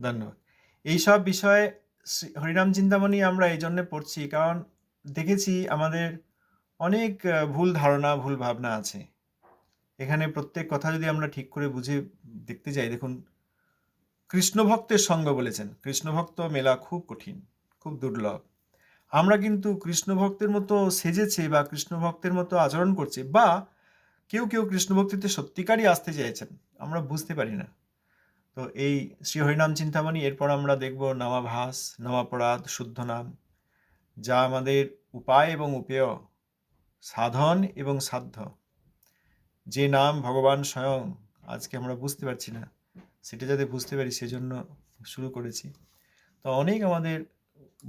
ধন্যবাদ। এইসব বিষয়ে হরিনাম চিন্তামণি আমরা এই জন্য পড়ছি কারণ দেখেছি আমাদের অনেক ভুল ধারণা, ভুল ভাবনা আছে। এখানে প্রত্যেক কথা যদি আমরা ঠিক করে বুঝে দেখতে যাই, দেখুন কৃষ্ণ ভক্তের সঙ্গ বলেছেন। কৃষ্ণ ভক্ত মেলা খুব কঠিন, খুব দুর্লভ। আমরা কিন্তু কৃষ্ণ ভক্তের মতো সেজেছে বা কৃষ্ণ ভক্তের মতো আচরণ করছে বা কেউ কেউ কৃষ্ণ ভক্তিতে সত্যিকারই আসতে চাইছেন, আমরা বুঝতে পারি না। তো এই শ্রী হরিনাম চিন্তামণি, এরপর আমরা দেখব নামাভাস নামাপরাধ শুদ্ধ নাম, যা আমাদের উপায় এবং উপেয়, সাধন এবং সাধ্য। যে নাম ভগবান স্বয়ং, আজকে আমরা বুঝতে পারছি না, সেটা যাতে বুঝতে পারি সেজন্য শুরু করেছি। তো অনেক আমাদের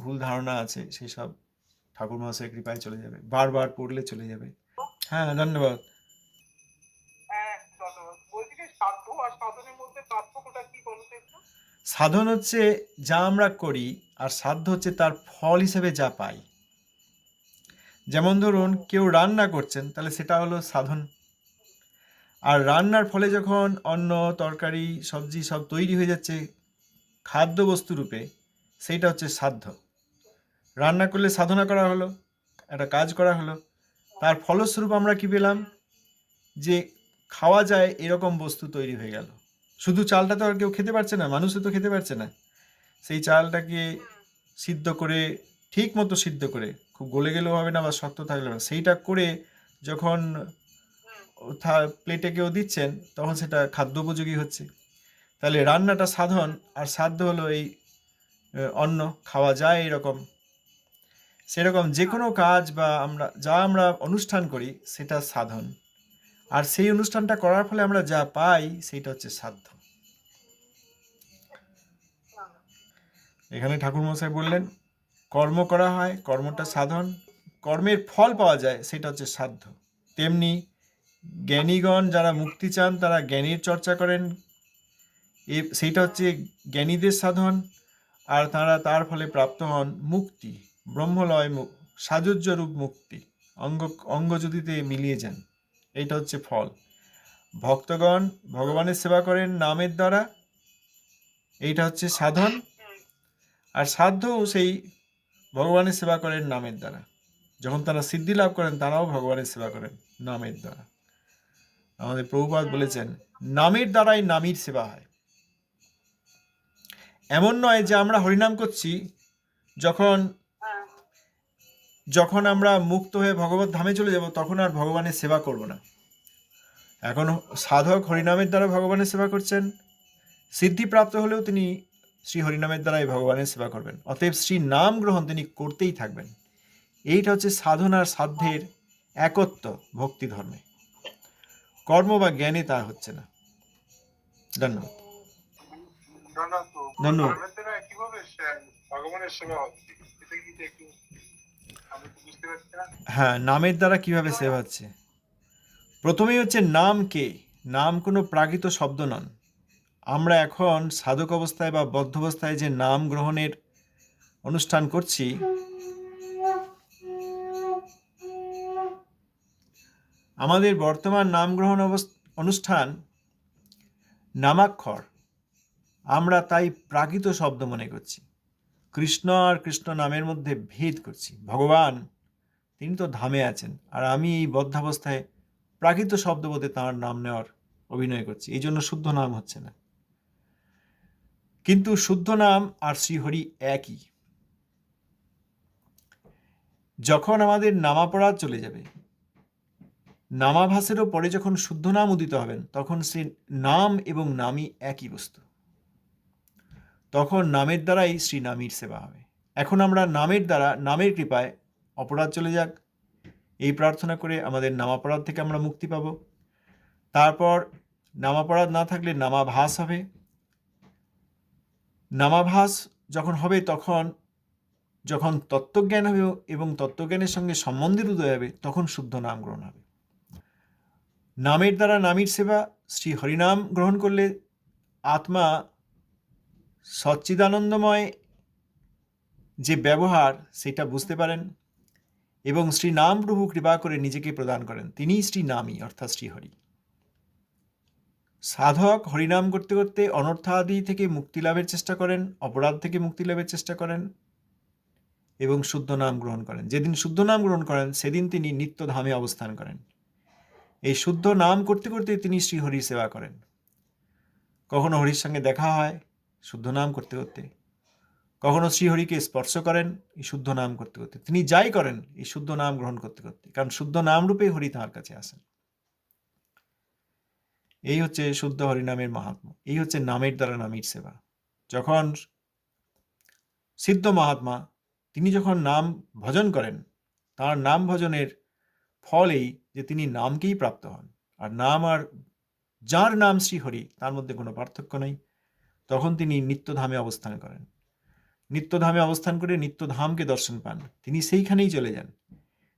ভুল ধারণা আছে, সেই সব ঠাকুর মহাশয়ের কৃপায় চলে যাবে, বারবার পড়লে চলে যাবে। হ্যাঁ ধন্যবাদ। সাধন হচ্ছে যা আমরা করি আর সাধ্য হচ্ছে তার ফল হিসেবে যা পাই। যেমন ধরুন, কেউ রান্না করছেন, তাহলে সেটা হলো সাধন। আর রান্নার ফলে যখন অন্ন, তরকারি, সবজি সব তৈরি হয়ে যাচ্ছে খাদ্য বস্তু রূপে, সেইটা হচ্ছে সাধ্য। রান্না করলে সাধনা করা হলো, একটা কাজ করা হলো। তার ফলস্বরূপ আমরা কি পেলাম? যে খাওয়া যায় এরকম বস্তু তৈরি হয়ে গেল। শুধু চালটা তো আর কেউ খেতে পারছে না, মানুষও তো খেতে পারছে না। সেই চালটাকে সিদ্ধ করে, ঠিক মতো সিদ্ধ করে, খুব গলে গেলেও হবে না বা শক্ত থাকলেও না, সেইটা করে যখন প্লেটে কেউ দিচ্ছেন, তখন সেটা খাদ্য উপযোগী হচ্ছে। তাহলে রান্নাটা সাধন, আর সাধ্য হলো এই অন্ন খাওয়া যায় এরকম। সেরকম যে কোনো কাজ বা আমরা, যা আমরা অনুষ্ঠান করি, সেটা সাধন। আর সেই অনুষ্ঠানটা করার ফলে আমরা যা পাই সেইটা হচ্ছে সাধ্য। এখানে ঠাকুরমশাই বললেন, কর্ম করা হয়, কর্মটা সাধন, কর্মের ফল পাওয়া যায়, সেটা হচ্ছে সাধ্য। তেমনি জ্ঞানীগণ যারা মুক্তি চান, তারা জ্ঞানীর চর্চা করেন। এ, সেইটা হচ্ছে জ্ঞানীদের সাধন, আর তারা তার ফলে প্রাপ্ত হন মুক্তি, ব্রহ্মলয় সাজুজ্যরূপ মুক্তি, অঙ্গ, অঙ্গজ্যোতিতে মিলিয়ে যান। এইটা হচ্ছে ফল। ভক্তগণ ভগবানের সেবা করেন নামের দ্বারা। এইটা হচ্ছে সাধন। আর সাধ্যও সেই ভগবানের সেবা করেন নামের দ্বারা। যখন তারা সিদ্ধি লাভ করেন, তারাও ভগবানের সেবা করেন নামের দ্বারা। আমাদের প্রভুপাদ বলেছেন, নামের দ্বারাই নামীর সেবা হয়। এমন নয় যে আমরা হরিনাম করছি, যখন যখন আমরা মুক্ত হয়ে ভগবত ধামে চলে যাব তখন আর ভগবানের সেবা করব না। এখন সাধক হরিনামের দ্বারা ভগবানের সেবা করছেন। সিদ্ধিপ্রাপ্ত হলেও তিনি শ্রী হরিনামের দ্বারাই ভগবানের সেবা করবেন। অতএব শ্রী নাম গ্রহণ তিনি করতেই থাকবেন। এইটা হচ্ছে সাধনার সাধ্যের একত্ব ভক্তি ধর্মে। কর্ম বা জ্ঞানে তা হচ্ছে না। ধন্যবাদ। ধন্যবাদ। ভগবানের সেবা হচ্ছে? হ্যাঁ নামের দ্বারা কীভাবে সেবা হচ্ছে? প্রথমেই হচ্ছে নাম কে? নাম কোনো প্রাকৃত শব্দ নন। আমরা এখন সাধক অবস্থায় বা বদ্ধ অবস্থায় যে নাম গ্রহণের অনুষ্ঠান করছি, আমাদের বর্তমান নাম গ্রহণ অনুষ্ঠান নামাক্ষর। আমরা তাই প্রাকৃত শব্দ মনে করছি। কৃষ্ণ আর কৃষ্ণ নামের মধ্যে ভেদ করছি। ভগবান তিনি তো ধামে আছেন। আর আমি এই বদ্ধাবস্থায় প্রাকৃত শব্দবোধে তাঁর নাম নেওয়ার অভিনয় করছি। এই জন্য শুদ্ধ নাম হচ্ছে না। কিন্তু শুদ্ধ নাম আর শ্রীহরি একই। যখন আমাদের নামাপরাধ চলে যাবে, নামাভাসেরও পরে যখন শুদ্ধ নাম উদিত হবেন, তখন সে নাম এবং নামই একই বস্তু। তখন নামের দ্বারাই শ্রী নামীর সেবা হবে। এখন আমরা নামের দ্বারা, নামের কৃপায় অপরাধ চলে যাক। এই প্রার্থনা করে আমাদের নামাপরাধ থেকে আমরা মুক্তি পাব। তারপর নামাপরাধ না থাকলে নামাভাস হবে। নামাভাস যখন হবে তখন যখন তত্ত্বজ্ঞান হবে এবং তত্ত্বজ্ঞানের সঙ্গে সম্বন্ধের উদয় হবে, তখন শুদ্ধ নাম গ্রহণ হবে। নামের দ্বারা নামীর সেবা, শ্রী হরিনাম গ্রহণ করলে আত্মা সচ্চিদানন্দময় যে ব্যবহার, সেটা বুঝতে পারেন। এবং শ্রী নাম প্রভু কৃপা করে নিজেকে প্রদান করেন। তিনিই শ্রী নামই অর্থাৎ শ্রীহরি। সাধক হরিনাম করতে করতে অনর্থাদি থেকে মুক্তি লাভের চেষ্টা করেন, অপরাধ থেকে মুক্তি লাভের চেষ্টা করেন এবং শুদ্ধ নাম গ্রহণ করেন। যেদিন শুদ্ধ নাম গ্রহণ করেন, সেদিন তিনি নিত্য ধামে অবস্থান করেন। এই শুদ্ধ নাম করতে করতে তিনি শ্রীহরির সেবা করেন। কখনো হরির সঙ্গে দেখা হয় শুদ্ধ নাম করতে করতে। কখনো শ্রীহরিকে স্পর্শ করেন এই শুদ্ধ নাম করতে করতে। তিনি যাই করেন, এই শুদ্ধ নাম গ্রহণ করতে করতে। কারণ শুদ্ধ নাম রূপে হরি তাঁর কাছে আসেন। এই হচ্ছে শুদ্ধ হরিনামের মাহাত্ম্য। এই হচ্ছে নামের দ্বারা নামের সেবা। যখন সিদ্ধ মহাত্মা, তিনি যখন নাম ভজন করেন, তার নাম ভজনের ফল এই যে তিনি নামকেই প্রাপ্ত হন। আর নাম আর যার নাম শ্রীহরি, তার মধ্যে কোনো পার্থক্য নেই। তখন তিনি নিত্যধামে অবস্থান করেন। নিত্যধামে অবস্থান করে নিত্যধামকে দর্শন পান। তিনি সেইখানেই চলে যান।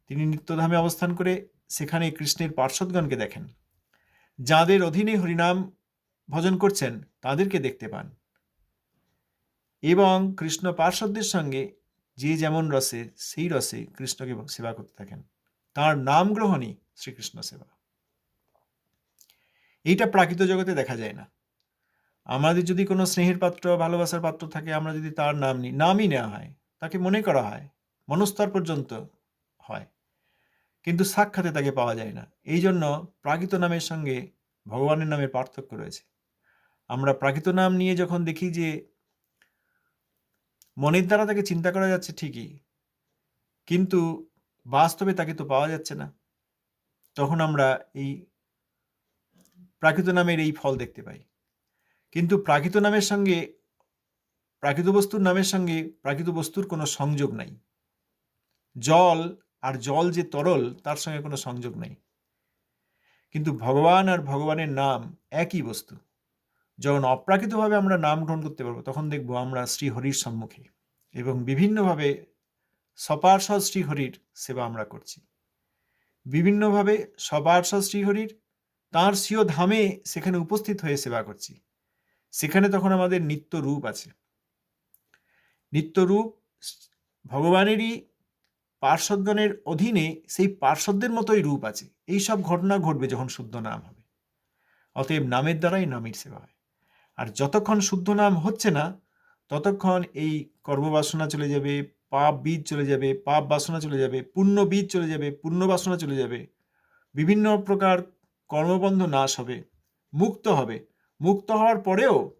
তিনি নিত্যধামে অবস্থান করে সেখানে কৃষ্ণের পার্শ্বদগণকে দেখেন। যাদের অধীনে হরিনাম ভজন করছেন, তাদেরকে দেখতে পান। এবং কৃষ্ণ পার্শ্বদের সঙ্গে যে যেমন রসে, সেই রসে কৃষ্ণকে সেবা করতে থাকেন। তার নাম গ্রহণই শ্রীকৃষ্ণ সেবা। এইটা প্রাকৃত জগতে দেখা যায় না। আমাদের যদি কোনো স্নেহের পাত্র ভালোবাসার পাত্র থাকে, আমরা যদি তার নাম নিই, নামই নেওয়া হয়, তাকে মনে করা হয়, মনস্তর পর্যন্ত হয়, কিন্তু সাক্ষাতে তাকে পাওয়া যায় না। এই জন্য প্রাকৃত নামের সঙ্গে ভগবানের নামের পার্থক্য রয়েছে। আমরা প্রাকৃত নাম নিয়ে যখন দেখি যে মনের দ্বারা তাকে চিন্তা করা যাচ্ছে ঠিকই, কিন্তু বাস্তবে তাকে তো পাওয়া যাচ্ছে না, তখন আমরা এই প্রাকৃত নামের এই ফল দেখতে পাই। কিন্তু প্রাকৃত নামের সঙ্গে, প্রাকৃত বস্তুর নামের সঙ্গে প্রাকৃত বস্তুর কোনো সংযোগ নাই। জল আর জল যে তরল, তার সঙ্গে কোনো সংযোগ নেই। কিন্তু ভগবান আর ভগবানের নাম একই বস্তু। যখন অপ্রাকৃতভাবে আমরা নাম গ্রহণ করতে পারব, তখন দেখব আমরা শ্রীহরির সম্মুখে এবং বিভিন্নভাবে সপার্ষদ শ্রীহরির সেবা আমরা করছি। বিভিন্নভাবে সপার্ষদ শ্রীহরির তাঁর স্বীয় ধামে সেখানে উপস্থিত হয়ে সেবা করছি। সেখানে তখন আমাদের নিত্য রূপ আছে। নিত্য রূপ ভগবানেরই পার্শ্বদগণের অধীনে সেই পার্শ্বদের মতোই রূপ আছে। এই সব ঘটনা ঘটবে যখন শুদ্ধ নাম হবে। অতএব নামের দ্বারাই নামের সেবা হয়। আর যতক্ষণ শুদ্ধ নাম হচ্ছে না, ততক্ষণ এই কর্মবাসনা চলে যাবে, পাপ বীজ চলে যাবে, পাপ বাসনা চলে যাবে, পুণ্য বীজ চলে যাবে, পুণ্য বাসনা চলে যাবে, বিভিন্ন প্রকার কর্মবন্ধ নাশ হবে, মুক্ত হবে। মুক্ত হওয়ার পরেও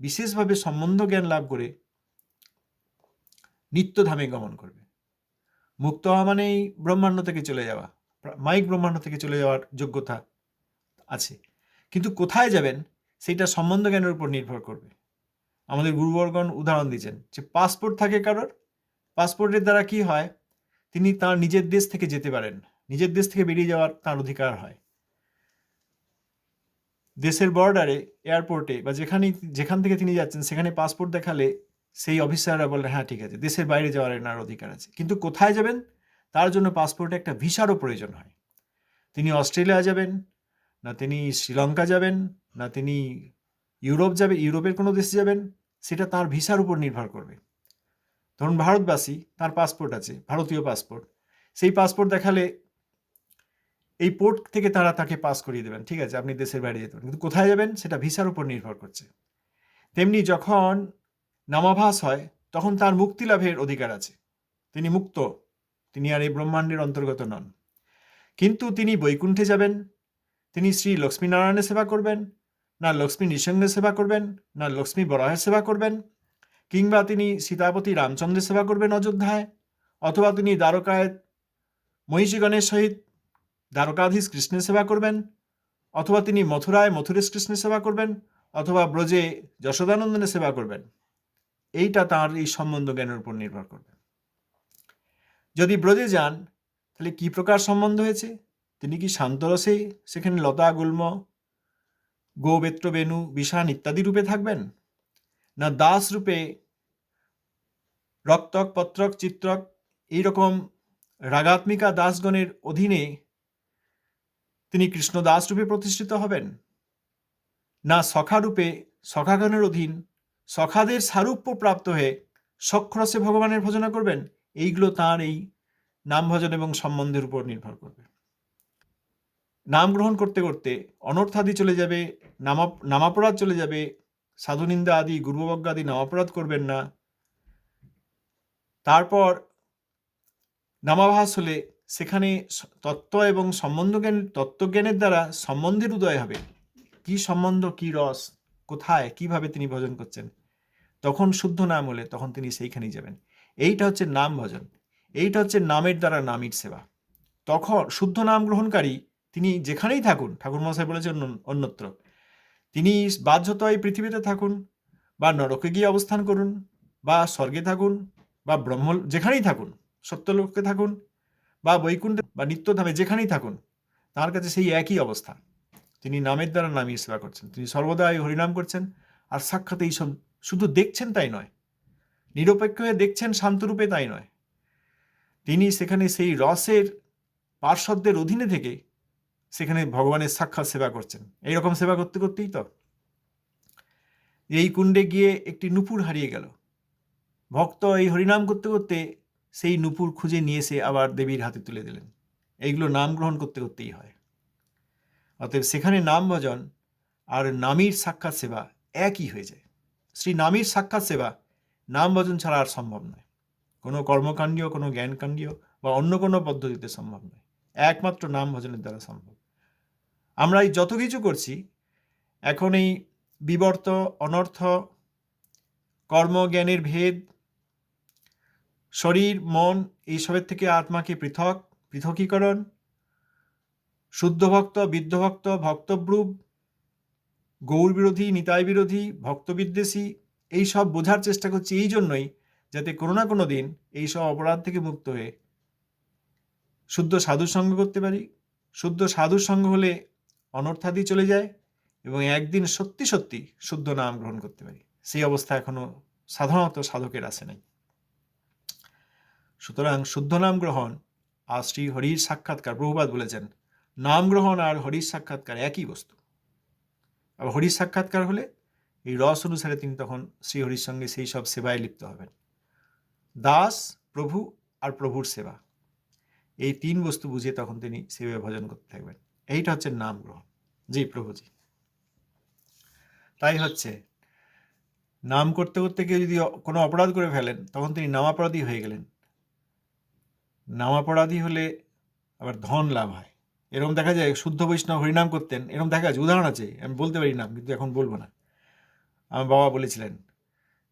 বিশেষভাবে সম্বন্ধ জ্ঞান লাভ করে নিত্যধামে গমন করবে। মুক্ত হওয়া মানেই ব্রহ্মাণ্ড থেকে চলে যাওয়া। মাইক ব্রহ্মাণ্ড থেকে চলে যাওয়ার যোগ্যতা আছে। কিন্তু কোথায় যাবেন সেটা সম্বন্ধ জ্ঞানের উপর নির্ভর করবে। আমাদের গুরুবর্গণ উদাহরণ দিয়েছেন যে পাসপোর্ট থাকে কারোর, পাসপোর্টের দ্বারা কি হয়? তিনি তার নিজের দেশ থেকে যেতে পারেন। নিজের দেশ থেকে বেরিয়ে যাওয়ার তার অধিকার হয়। দেশের বর্ডারে এয়ারপোর্টে বা যেখানে যেখান থেকে তিনি যাচ্ছেন, সেখানে পাসপোর্ট দেখালে সেই অফিসাররা বললেন হ্যাঁ ঠিক আছে, দেশের বাইরে যাওয়ার এনার অধিকার আছে। কিন্তু কোথায় যাবেন? তার জন্য পাসপোর্টে একটা ভিসারও প্রয়োজন হয়। তিনি অস্ট্রেলিয়া যাবেন, না তিনি শ্রীলঙ্কা যাবেন, না তিনি ইউরোপ যাবে, ইউরোপের কোনো দেশে যাবেন, সেটা তার ভিসার উপর নির্ভর করবে। ধরুন, ভারতবাসী, তার পাসপোর্ট আছে, ভারতীয় পাসপোর্ট সেই পাসপোর্ট দেখালে এই পোর্ট থেকে তারা তাকে পাস করিয়ে দেবেন। ঠিক আছে, আপনি দেশের বাইরে যেতে পারেন। কিন্তু কোথায় যাবেন? সেটা ভিসার উপর নির্ভর করছে। তেমনি যখন নামাভাস হয়, তখন তার মুক্তি লাভের অধিকার আছে। তিনি মুক্ত। তিনি আর এই ব্রহ্মাণ্ডের অন্তর্গত নন। কিন্তু তিনি বৈকুণ্ঠে যাবেন। তিনি শ্রী লক্ষ্মীনারায়ণের সেবা করবেন, না লক্ষ্মী নৃসিংহের সেবা করবেন, না লক্ষ্মী বরাহের সেবা করবেন, কিংবা তিনি সীতাপতি রামচন্দ্রের সেবা করবেন অযোধ্যায়, অথবা তিনি দ্বারকায় মহিষীগণের সহিত দ্বারকাধীশ কৃষ্ণের সেবা করবেন, অথবা তিনি মথুরায় মথুরেশ কৃষ্ণের সেবা করবেন, অথবা ব্রজে যশোদানন্দনের সেবা করবেন। এইটা তার এই সম্বন্ধ জ্ঞানের উপর নির্ভর করবে। যদি ব্রজে যান, তাহলে কি প্রকার সম্বন্ধ হয়েছে? তিনি কি শান্তরসে সেখানে লতা, গুল্ম গোবেত্র বেনু বিষান ইত্যাদি রূপে থাকবেন? না দাস রূপে রক্তক, পত্রক, চিত্রক, এইরকম রাগাত্মিকা দাসগণের অধীনে তিনি কৃষ্ণ দাস রূপে প্রতিষ্ঠিত হবেন? না সখা রূপে সখাগণের অধীন সখাদের সারূপ্য প্রাপ্ত হয়ে সক্ষরসে ভগবানের ভজনা করবেন? এইগুলো তার এই নাম ভজন এবং সম্বন্ধের উপর নির্ভর করবে। নাম গ্রহণ করতে করতে অনর্থাদি চলে যাবে, নামা, নামাপরাধ চলে যাবে, সাধুনিন্দা আদি, গুরুবজ্ঞ আদি নামাপরাধ করবেন না। তারপর নামাভাস হলে সেখানে তত্ত্ব এবং সম্বন্ধজ্ঞান, তত্ত্বজ্ঞানের দ্বারা সম্বন্ধের উদয় হবে। কি সম্বন্ধ, কি রস, কোথায়, কীভাবে তিনি ভজন করছেন? তখন শুদ্ধ নাম হলে তখন তিনি সেইখানেই যাবেন। এইটা হচ্ছে নাম ভজন। এইটা হচ্ছে নামের দ্বারা নামীর সেবা। তখন শুদ্ধ নাম গ্রহণকারী তিনি যেখানেই থাকুন ঠাকুর মশাই বলেছেন অন্যত্র, তিনি বাধ্যত এই পৃথিবীতে থাকুন বা নরকে গিয়ে অবস্থান করুন বা স্বর্গে থাকুন বা ব্রহ্ম, যেখানেই থাকুন, সত্যলোকে থাকুন বা বৈকুণ্ঠে বা নিত্যধামে যেখানেই থাকুন, তার কাছে সেই একই অবস্থা। তিনি নামের দ্বারা নামিয়ে সেবা করছেন, তিনি সর্বদা এই হরিনাম করছেন, আর সাক্ষাৎ এইসব শুধু দেখছেন তাই নয়, নিরপেক্ষ হয়ে দেখছেন শান্তরূপে তাই নয়। তিনি সেখানে সেই রসের পার্শ্বদের অধীনে থেকে সেখানে ভগবানের সাক্ষাৎ সেবা করছেন। এইরকম সেবা করতে করতেই তো। এই কুণ্ডে গিয়ে একটি নুপুর হারিয়ে গেল। ভক্ত এই হরিনাম করতে করতে সেই নুপুর খুঁজে নিয়ে এসে আবার দেবীর হাতে তুলে দিলেন। এইগুলো নাম গ্রহণ করতে করতেই হয়। অতএব সেখানে নাম ভজন আর নামীর সাক্ষাৎ সেবা একই হয়ে যায়। শ্রী নামীর সাক্ষাৎ সেবা নাম ভজন ছাড়া আর সম্ভব নয়। কোনো কর্মকাণ্ডীয়, কোনো জ্ঞানকাণ্ডীয় বা অন্য কোনো পদ্ধতিতে সম্ভব নয়। একমাত্র নাম ভজনের দ্বারা সম্ভব। আমরা এই যত কিছু করছি, এখন এই বিবর্ত, অনর্থ, কর্মজ্ঞানের ভেদ শরীর, মন এইসবের থেকে আত্মাকে পৃথক, পৃথকীকরণ। শুদ্ধ ভক্ত, বিদ্ধ ভক্ত, ভক্তব্রুব গৌর বিরোধী নিতাই বিরোধী ভক্ত বিদ্বেষী এইসব বোঝার চেষ্টা করছি এই জন্যই যাতে কোনো না কোনো দিন এইসব অপরাধ থেকে মুক্ত হয়ে শুদ্ধ সাধু সঙ্গ করতে পারি। শুদ্ধ সাধুর সঙ্গ হলে অনর্থাদি চলে যায় এবং একদিন সত্যি সত্যি শুদ্ধ নাম গ্রহণ করতে পারি। সেই অবস্থা এখনও সাধারণত সাধকের আসে নাই। সুতরাং শুদ্ধ নাম গ্রহণ, আর শ্রী হরির সাক্ষাৎকার প্রভুপাত বলেছেন, নাম গ্রহণ আর হরির সাক্ষাৎকার একই বস্তু। আবার হরির সাক্ষাৎকার হলে এই রস অনুসারে তিনি তখন শ্রীহরির সঙ্গে সেই সব সেবায় লিপ্ত হবেন। দাস, প্রভু আর প্রভুর সেবা। এই তিন বস্তু বুঝিয়ে তখন তিনি সেবায় ভজন করতে থাকবেন। এইটা হচ্ছে নাম গ্রহণ। জি, প্রভুজি। তাই হচ্ছে, নাম করতে করতে কেউ যদি কোনো অপরাধ করে ফেলেন, তখন তিনি নামাপরাধী হয়ে গেলেন। নামাপরাধী হলে আবার ধন লাভ হয়। এরকম দেখা যায় শুদ্ধ বৈষ্ণব হরিনাম করতেন এরকম দেখা যায় উদাহরণ আছে আমি বলতে পারি নাম কিন্তু এখন বলব না। আমার বাবা বলেছিলেন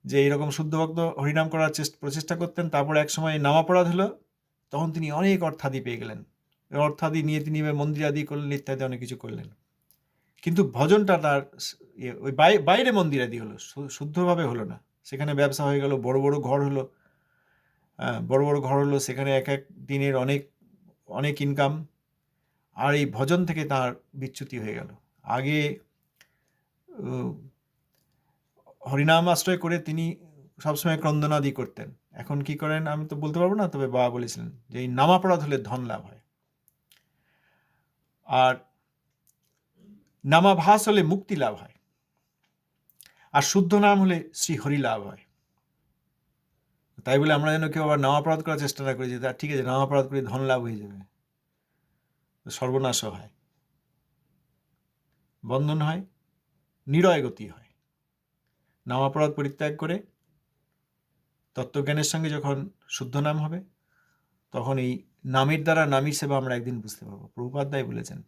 যে এইরকম শুদ্ধ ভক্ত হরিনাম করার চেষ্টা প্রচেষ্টা করতেন তারপর এক সময় নামাপরাধ হলো তখন তিনি অনেক অর্থাদি পেয়ে গেলেন। অর্থাদি নিয়ে তিনি মন্দির আদি করলেন ইত্যাদি অনেক কিছু করলেন। কিন্তু ভজনটা তার ইয়ে, ওই বাই- বাইরে মন্দির আদি হলো শুদ্ধভাবে হলো না। সেখানে ব্যবসা হয়ে গেল বড় বড় ঘর হলো বড় বড় ঘর হলো সেখানে এক এক দিনের অনেক অনেক ইনকাম আর এই ভজন থেকে তার বিচ্যুতি হয়ে গেল। আগে হরিনাম আশ্রয় করে তিনি সবসময় ক্রন্দনাদি করতেন। এখন কি করেন আমি তো বলতে পারব না, তবে বাবা বলেছিলেন যে এই নামাপরাধ হলে ধন লাভ হয়। আর নামাভাস হলে মুক্তি লাভ হয়। আর শুদ্ধ নাম হলে শ্রী হরি লাভ হয়। তাই বলে আমরা যেন কেউ আবার নামাপরাধ করার চেষ্টা না করি, যে তা ঠিক আছে নামাপরাধ করে, ধন লাভ হয়ে যাবে। সর্বনাশ হয়। বন্ধন হয়, নিরয় গতি হয়। নামাপরাধ পরিত্যাগ করে তত্ত্বজ্ঞানের সঙ্গে যখন শুদ্ধ নাম হবে, তখন এই নামের দ্বারা নামীর সেবা আমরা একদিন বুঝতে পারব। প্রভুপাধ্যায় বলেছেন,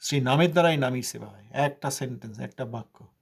শ্রী নামের দ্বারাই নামীর সেবা হয়। একটা সেন্টেন্স একটা বাক্য।